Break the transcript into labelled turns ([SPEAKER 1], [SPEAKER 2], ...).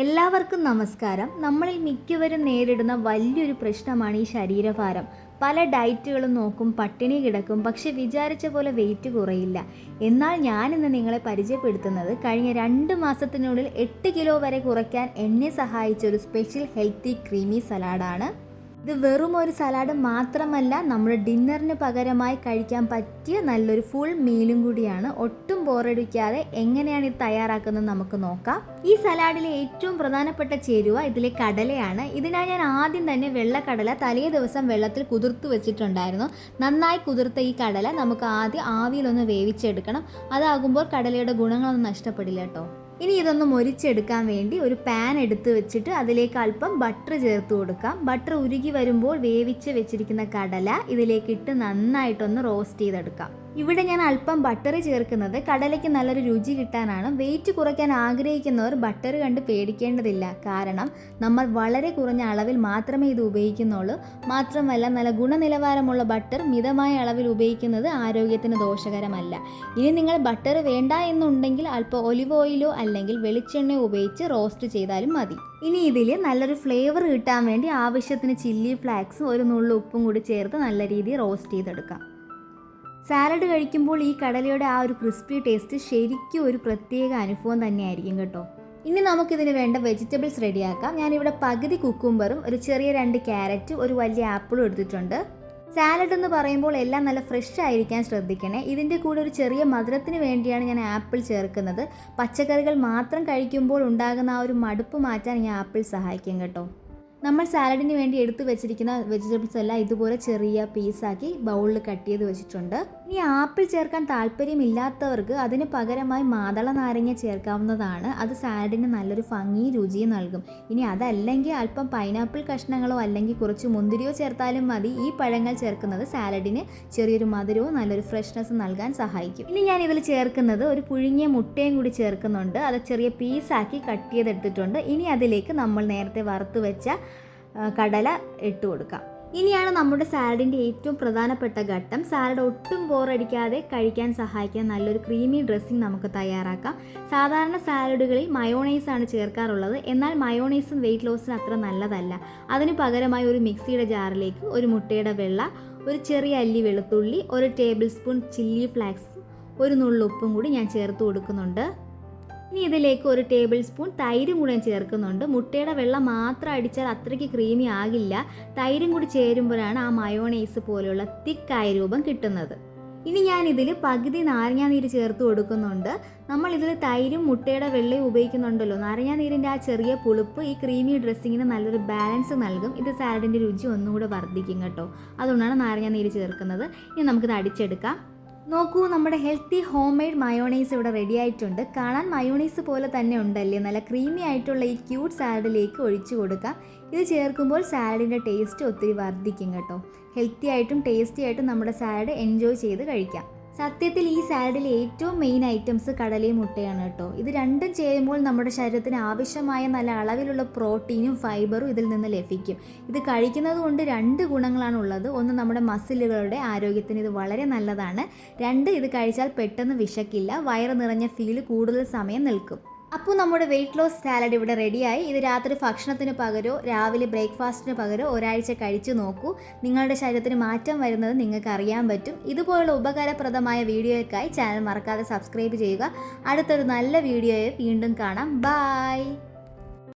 [SPEAKER 1] എല്ലാവർക്കും നമസ്കാരം. നമ്മളിൽ മിക്കവരും നേരിടുന്ന വലിയൊരു പ്രശ്നമാണ് ഈ ശരീരഭാരം. പല ഡയറ്റുകളും നോക്കും പട്ടിണി കിടക്കും പക്ഷെ വിചാരിച്ച പോലെ വെയിറ്റ് കുറയില്ല. എന്നാൽ ഞാനിന്ന് നിങ്ങളെ പരിചയപ്പെടുത്തുന്നത് കഴിഞ്ഞ രണ്ട് മാസത്തിനുള്ളിൽ എട്ട് കിലോ വരെ കുറയ്ക്കാൻ എന്നെ സഹായിച്ച ഒരു സ്പെഷ്യൽ ഹെൽത്തി ക്രീമി സലാഡാണ് ഇത് വെറും ഒരു സലാഡ് മാത്രമല്ല നമ്മുടെ ഡിന്നറിന് പകരമായി കഴിക്കാൻ പറ്റിയ നല്ലൊരു ഫുൾ മീലും കൂടിയാണ്. ഒട്ടും ബോറടിക്കാതെ എങ്ങനെയാണ് ഇത് തയ്യാറാക്കുന്നത് നമുക്ക് നോക്കാം. ഈ സലാഡിലെ ഏറ്റവും പ്രധാനപ്പെട്ട ചേരുവ ഇതിലെ കടലയാണ്. ഇതിനായി ഞാൻ ആദ്യം തന്നെ വെള്ളക്കടല തലേ ദിവസം വെള്ളത്തിൽ കുതിർത്ത് വെച്ചിട്ടുണ്ടായിരുന്നു. നന്നായി കുതിർത്ത ഈ കടല നമുക്ക് ആദ്യം ആവിയിലൊന്ന് വേവിച്ചെടുക്കണം. അതാകുമ്പോൾ കടലയുടെ ഗുണങ്ങളൊന്നും നഷ്ടപ്പെടില്ല കേട്ടോ. ഇനി ഇതൊന്ന് മൊരിച്ചെടുക്കാൻ വേണ്ടി ഒരു പാൻ എടുത്ത് വെച്ചിട്ട് അതിലേക്ക് അല്പം ബട്ടർ ചേർത്ത് കൊടുക്കാം. ബട്ടർ ഉരുകി വരുമ്പോൾ വേവിച്ച് വെച്ചിരിക്കുന്ന കടല ഇതിലേക്ക് ഇട്ട് നന്നായിട്ടൊന്ന് റോസ്റ്റ് ചെയ്തെടുക്കാം. ഇവിടെ ഞാൻ അല്പം ബട്ടർ ചേർക്കുന്നത്. കടലയ്ക്ക് നല്ലൊരു രുചി കിട്ടാനാണ്. വെയിറ്റ് കുറയ്ക്കാൻ ആഗ്രഹിക്കുന്നവർ ബട്ടർ കണ്ട് പേടിക്കേണ്ടതില്ല. കാരണം നമ്മൾ വളരെ കുറഞ്ഞ അളവിൽ മാത്രമേ ഇത് ഉപയോഗിക്കുന്നുള്ളൂ. മാത്രമല്ല നല്ല ഗുണനിലവാരമുള്ള ബട്ടർ മിതമായ അളവിൽ ഉപയോഗിക്കുന്നത് ആരോഗ്യത്തിന് ദോഷകരമല്ല. ഇനി നിങ്ങൾ ബട്ടർ വേണ്ട എന്നുണ്ടെങ്കിൽ അല്പം ഒലിവ് ഓയിലോ അല്ലെങ്കിൽ വെളിച്ചെണ്ണയോ ഉപയോഗിച്ച് റോസ്റ്റ് ചെയ്താലും മതി. ഇനി ഇതിൽ നല്ലൊരു ഫ്ലേവർ കിട്ടാൻ വേണ്ടി ആവശ്യത്തിന് ചില്ലി ഫ്ലാക്സും ഒരു നുള്ളു ഉപ്പും കൂടി ചേർത്ത് നല്ല രീതിയിൽ റോസ്റ്റ് ചെയ്തെടുക്കാം. സാലഡ് കഴിക്കുമ്പോൾ ഈ കടലയുടെ ആ ഒരു ക്രിസ്പി ടേസ്റ്റ് ശരിക്കും ഒരു പ്രത്യേക അനുഭവം തന്നെയായിരിക്കും കേട്ടോ. ഇനി നമുക്കിതിന് വേണ്ട വെജിറ്റബിൾസ് റെഡിയാക്കാം. ഞാനിവിടെ പകുതി കുക്കുംബറും ഒരു ചെറിയ രണ്ട് ക്യാരറ്റും ഒരു വലിയ ആപ്പിളും എടുത്തിട്ടുണ്ട്. സാലഡ് എന്ന് പറയുമ്പോൾ എല്ലാം നല്ല ഫ്രഷ് ആയിരിക്കാൻ ശ്രദ്ധിക്കണേ. ഇതിന്റെ കൂടെ ഒരു ചെറിയ മധുരത്തിന് വേണ്ടിയാണ് ഞാൻ ആപ്പിൾ ചേർക്കുന്നത്. പച്ചക്കറികൾ മാത്രം കഴിക്കുമ്പോൾ ഉണ്ടാകുന്ന ആ ഒരു മടുപ്പ് മാറ്റാൻ ഈ ആപ്പിൾ സഹായിക്കും കേട്ടോ. നമ്മൾ സാലഡിന് വേണ്ടി എടുത്തു വെച്ചിരിക്കുന്ന വെജിറ്റബിൾസ് എല്ലാം ഇതുപോലെ ചെറിയ പീസാക്കി ബൗളിൽ കട്ട് ചെയ്ത് വെച്ചിട്ടുണ്ട്. ഇനി ആപ്പിൾ ചേർക്കാൻ താല്പര്യമില്ലാത്തവർക്ക് അതിന് പകരമായി മാതള നാരങ്ങ ചേർക്കാവുന്നതാണ്. അത് സാലഡിന് നല്ലൊരു ഭംഗിയും രുചിയും നൽകും. ഇനി അതല്ലെങ്കിൽ അല്പം പൈനാപ്പിൾ കഷ്ണങ്ങളോ അല്ലെങ്കിൽ കുറച്ച് മുന്തിരിയോ ചേർത്താലും മതി. ഈ പഴങ്ങൾ ചേർക്കുന്നത് സാലഡിന് ചെറിയൊരു മധുരവും നല്ലൊരു ഫ്രഷ്നെസ് നൽകാൻ സഹായിക്കും. ഇനി ഞാൻ ഇതിൽ ചേർക്കുന്നത് ഒരു പുഴുങ്ങിയ മുട്ടയും കൂടി ചേർക്കുന്നുണ്ട്. അത് ചെറിയ പീസാക്കി കട്ട് ചെയ്തെടുത്തിട്ടുണ്ട്. ഇനി അതിലേക്ക് നമ്മൾ നേരത്തെ വറുത്ത് വെച്ച കടല ഇട്ട് കൊടുക്കാം. ഇനിയാണ് നമ്മുടെ സാലഡിന്റെ ഏറ്റവും പ്രധാനപ്പെട്ട ഘട്ടം. സാലഡ് ഒട്ടും ബോറടിക്കാതെ കഴിക്കാൻ സഹായിക്കാൻ നല്ലൊരു ക്രീമി ഡ്രസ്സിങ് നമുക്ക് തയ്യാറാക്കാം. സാധാരണ സാലഡുകളിൽ മയോണൈസ് ആണ് ചേർക്കാറുള്ളത്. എന്നാൽ മയോണൈസും വെയിറ്റ് ലോസിന് അത്ര നല്ലതല്ല. അതിന് പകരമായി ഒരു മിക്സിയുടെ ജാറിലേക്ക് ഒരു മുട്ടയുടെ വെള്ള ഒരു ചെറിയ അല്ലി വെളുത്തുള്ളി ഒരു ടേബിൾ സ്പൂൺ ചില്ലി ഫ്ലാക്സ് ഒരു നുള്ളുപ്പും കൂടി ഞാൻ ചേർത്ത് കൊടുക്കുന്നുണ്ട്. ഇനി ഇതിലേക്ക് ഒരു ടേബിൾ സ്പൂൺ തൈരും കൂടെ ചേർക്കുന്നുണ്ട്. മുട്ടയുടെ വെള്ളം മാത്രം അടിച്ചാൽ അത്രയ്ക്ക് ക്രീമി ആകില്ല. തൈരും കൂടി ചേരുമ്പോഴാണ് ആ മയോണൈസ് പോലെയുള്ള തിക്കായ രൂപം കിട്ടുന്നത്. ഇനി ഞാൻ ഇതിൽ പകുതി നാരങ്ങാനീര് ചേർത്ത് കൊടുക്കുന്നുണ്ട്. നമ്മൾ ഇതിൽ തൈരും മുട്ടയുടെ വെള്ളയും ഉപയോഗിക്കുന്നുണ്ടല്ലോ. നാരങ്ങാനീരിന്റെ ആ ചെറിയ പുളിപ്പ് ഈ ക്രീമി ഡ്രസ്സിങ്ങിന് നല്ലൊരു ബാലൻസ് നൽകും. ഇത് സാലഡിന്റെ രുചി ഒന്നുകൂടെ വർദ്ധിക്കും കേട്ടോ. അതുകൊണ്ടാണ് നാരങ്ങാനീര് ചേർക്കുന്നത്. ഇനി നമുക്കിത് അടിച്ചെടുക്കാം. നോക്കൂ നമ്മുടെ ഹെൽത്തി ഹോം മെയ്ഡ് മയോണൈസ് ഇവിടെ റെഡി ആയിട്ടുണ്ട് കാണാൻ മയോണൈസ് പോലെ തന്നെ ഉണ്ടല്ലേ? നല്ല ക്രീമി ആയിട്ടുള്ള ഈ ക്യൂട്ട് സാലഡിലേക്ക് ഒഴിച്ചു കൊടുക്കാം. ഇത് ചേർക്കുമ്പോൾ സാലഡിന്റെ ടേസ്റ്റ് ഒത്തിരി വർദ്ധിക്കും കേട്ടോ. ഹെൽത്തി ആയിട്ടും ടേസ്റ്റി ആയിട്ടും നമ്മുടെ സാലഡ് എൻജോയ് ചെയ്ത് കഴിക്കാം. സത്യത്തിൽ ഈ സാലഡിലെ ഏറ്റവും മെയിൻ ഐറ്റംസ് കടലയും മുട്ടയാണ് കേട്ടോ. ഇത് രണ്ടും ചെയ്യുമ്പോൾ നമ്മുടെ ശരീരത്തിന് ആവശ്യമായ നല്ല അളവിലുള്ള പ്രോട്ടീനും ഫൈബറും ഇതിൽ നിന്ന് ലഭിക്കും. ഇത് കഴിക്കുന്നത് കൊണ്ട് രണ്ട് ഗുണങ്ങളാണ് ഉള്ളത്. ഒന്ന് നമ്മുടെ മസിലുകളുടെ ആരോഗ്യത്തിന് ഇത് വളരെ നല്ലതാണ്. രണ്ട് ഇത് കഴിച്ചാൽ പെട്ടെന്ന് വിശക്കില്ല. വയറ് നിറഞ്ഞ ഫീൽ കൂടുതൽ സമയം നിൽക്കും. അപ്പോൾ നമ്മുടെ വെയിറ്റ് ലോസ് സാലഡ് ഇവിടെ റെഡിയായി ഇത് രാത്രി ഭക്ഷണത്തിന് പകരോ രാവിലെ ബ്രേക്ക്ഫാസ്റ്റിന് പകരോ ഒരാഴ്ച കഴിച്ചു നോക്കൂ. നിങ്ങളുടെ ശരീരത്തിന് മാറ്റം വരുന്നത് നിങ്ങൾക്ക് അറിയാൻ പറ്റും. ഇതുപോലുള്ള ഉപകാരപ്രദമായ വീഡിയോയ്ക്കായി ചാനൽ മറക്കാതെ സബ്സ്ക്രൈബ് ചെയ്യുക. അടുത്തൊരു നല്ല വീഡിയോയെ വീണ്ടും കാണാം. ബായ്